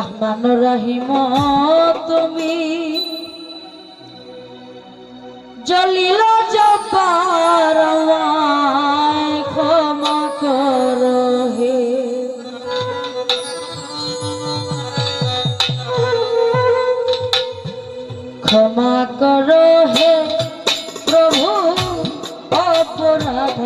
রহমান রহিম তুমি জলিল ক্ষমা করো হে প্রভু অপরাধ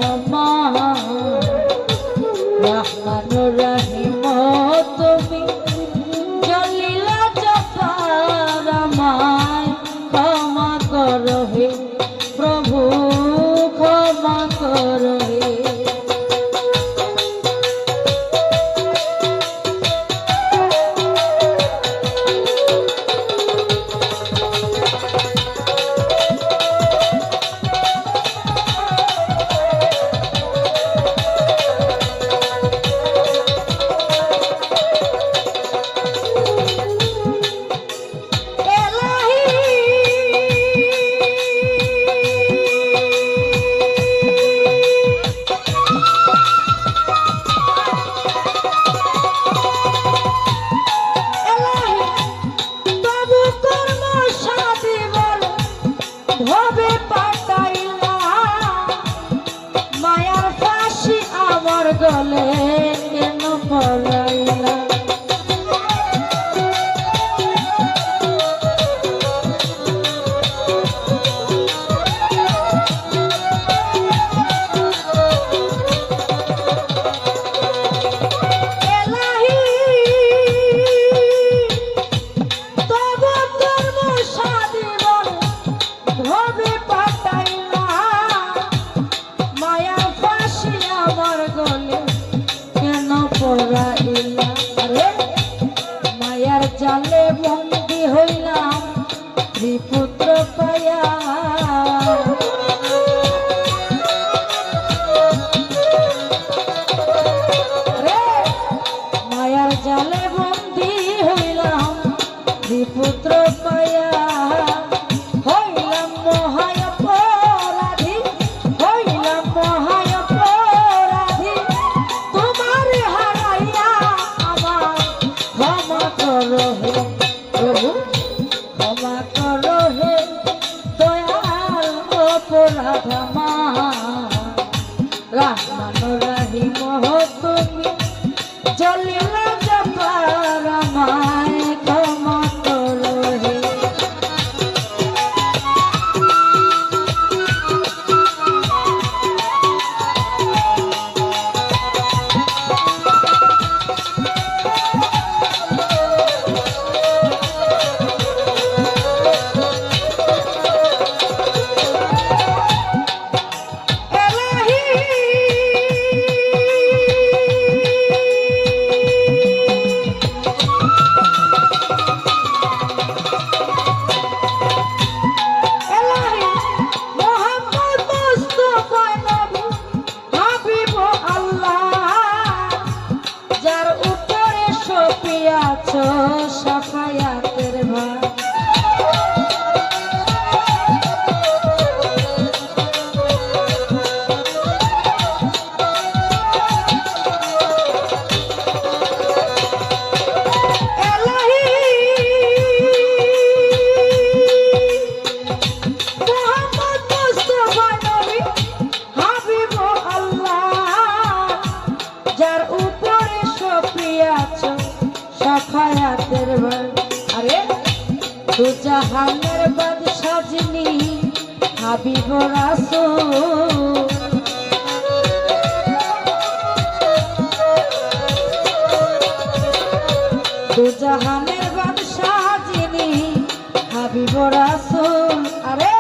মায়ার জালে বন্দি হইলাম ত্রিপুত্র পায়া মায়ার জালে বন্দি রহ সব দুজাহানের বাদশাহ যিনি হাবিব রাসূল। দুজাহানের বাদশাহ যিনি হাবিব রাসূল। আরে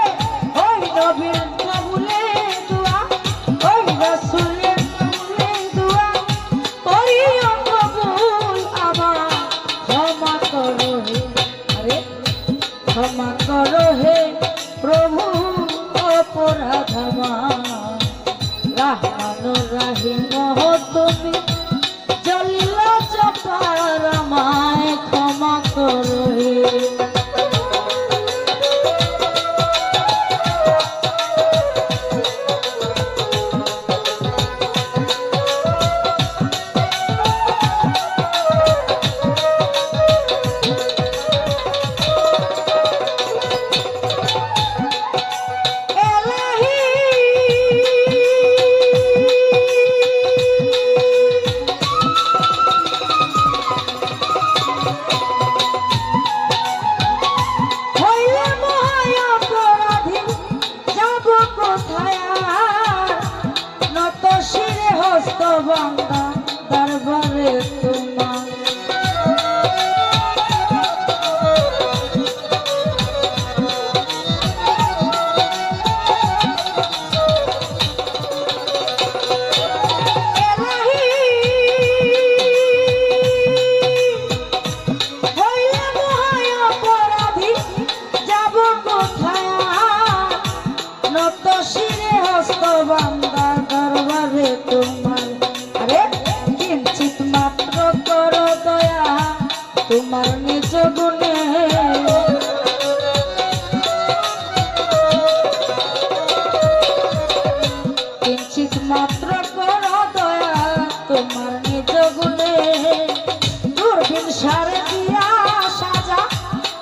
ওই নবীর করো হে প্রভু অপরাধ রাহমান রাহিম তুমি বান্দা দরবারে তোমার নিজ গুণে কিঞ্চিত মাত্র কর দয়া তোমার নিজ গুণে দূরবীন সারে দিয়া সাজা,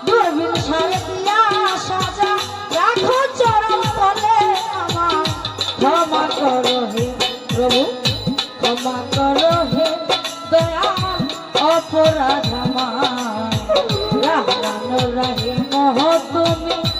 দূরবীন সারে দিয়া সাজা। রাখো চরম তলে আমার ক্ষমা করো হে প্রভু, ক্ষমা করো হে দয়াল অপরাধ। আমার রাহিম তুমি।